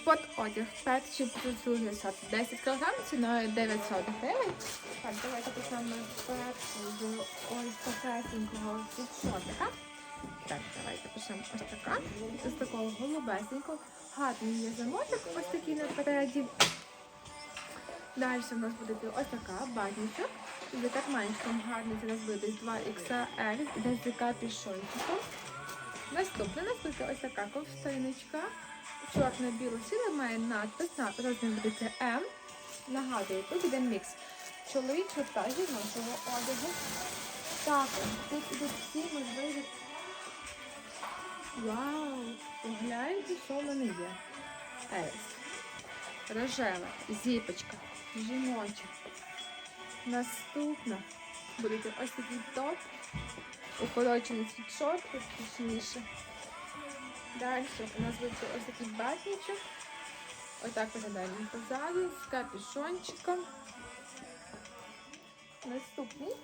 Спот одяг. Перший другий сорт. 10 кг, ціною 900 гривень. Так, давайте почнемо з першого ось такесенького світшотика. Так, давайте почнемо ось така. З такого голубесенького. Гарний є замоток, ось такий напереді. Далі у нас буде ось така батничок. За карманчиком гарний зараз буде десь 2XL, десь за капішончиком. Наступне у ось така ковстиночка. Чорне біло сіле має надпис, надпис розмір М. Нагадую, тут іде мікс чоловічого та жіночого одягу. Також тут ідуть всі можливі. Вау! Погляньте, що в мене є. Ес. Рожева, зіпочка, жіноча. Наступна буде ось такий топ. Укорочений світшот, тут точніше. Далі у нас буде ось такий батничок. Отак виглядає він позаду, з капюшончиком. Наступний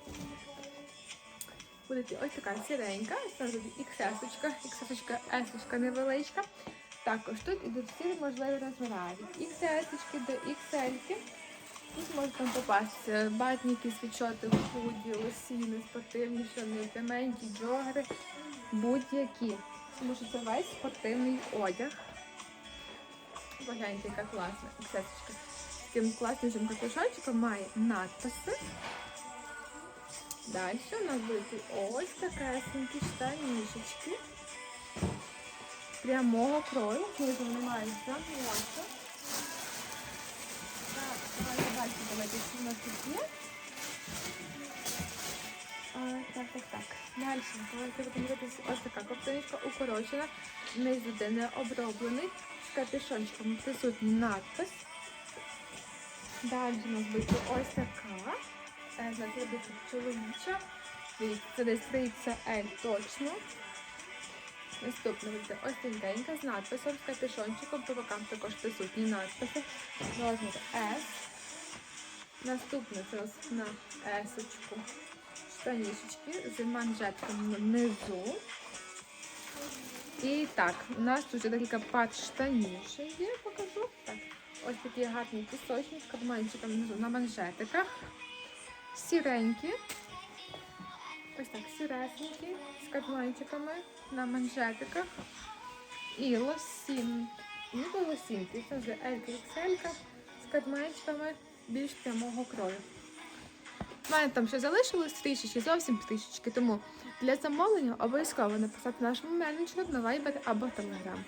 буде ось така сіренька, це буде XS, XS, S невеличка. Також тут ідуть всі можливі розміри. Від XS до XL. Тут можна попасти батніки, свічоти, худі, лосіни, спортивні, штани, теменькі, джогери, будь-які. Тому що це весь спортивний одяг. Погляньте, яка класна. З цим класнішим капюшончиком має надписи. Далі у нас будуть ось такесенькі штанішечки прямого крою. Знизу вони мають замочок. Є. А, так, так, так. Далі. Будемо дивитися ось така коптиночка укорочена. Знизу де не оброблений. З капюшончиком присутній надпис. Далі у нас буде ось така. Е, Значить, буде чоловіча. Це десь 3XL точно. Наступне буде ось тінькенька з надписом з капюшончиком. По бокам також присутні надписи. Розмір S. Наступне це на S-очку. Штанішечки з манжетком внизу. І так, у нас тут вже декілька пар штанішів є, покажу. Так, ось такі гарні пісочні з карманчиком на манжетиках. Сіренькі. Ось так, сіресенькі з карманчиками на манжетиках. І лосін. Ніби лосінки. Це вже Елька XL з карманчиками більш прямого крою. У мене там ще залишилось трішечки, зовсім трішечки. Тому для замовлення обов'язково написати нашому менеджеру на Viber або Telegram.